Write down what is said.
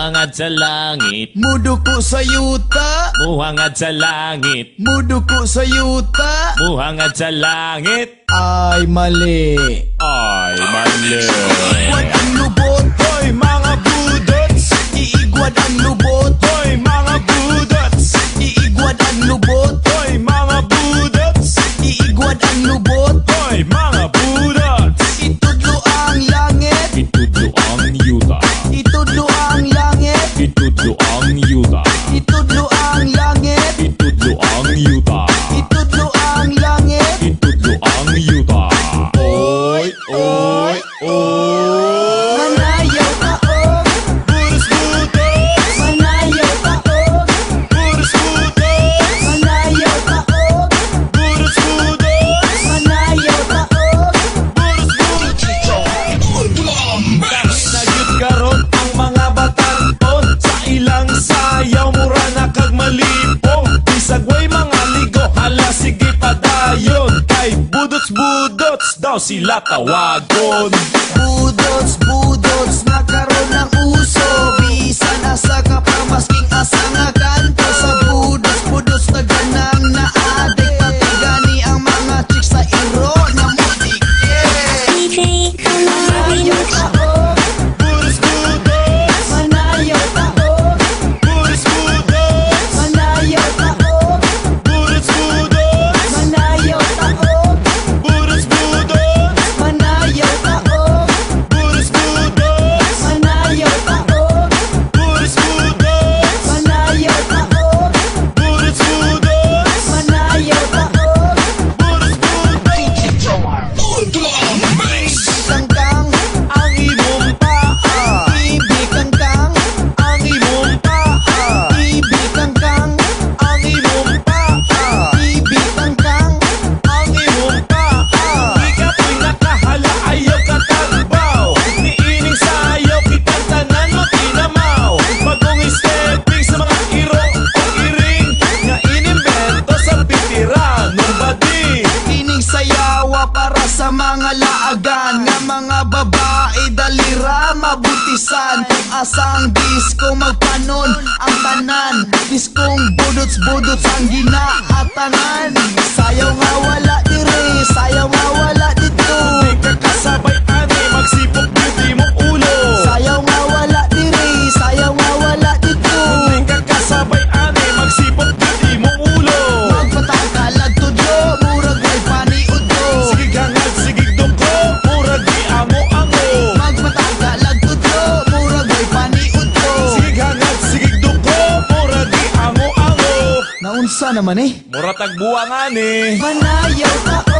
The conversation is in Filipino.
Buhangad sa langit. Muduko sa yuta. Buhangad sa langit. Muduko sa yuta. Buhangad sa langit. Ay mali. Ay mali. What? daw sila tawagon Budots, budots, nagkaroon ng uso. Bisa na sa kapamasking asa nga kanto. Sa budots, budots na na adik Patigani ang mga chicks sa iro na mutik. Yeah! DJ, come on, mga babae Dalira mabutisan. Asang disco magpanon Ang tanan. Diskong budots-budots ang ginaatanan. Sayaw nga wala diri Unsa naman eh? Muratag buwangan eh. Manayaw ka o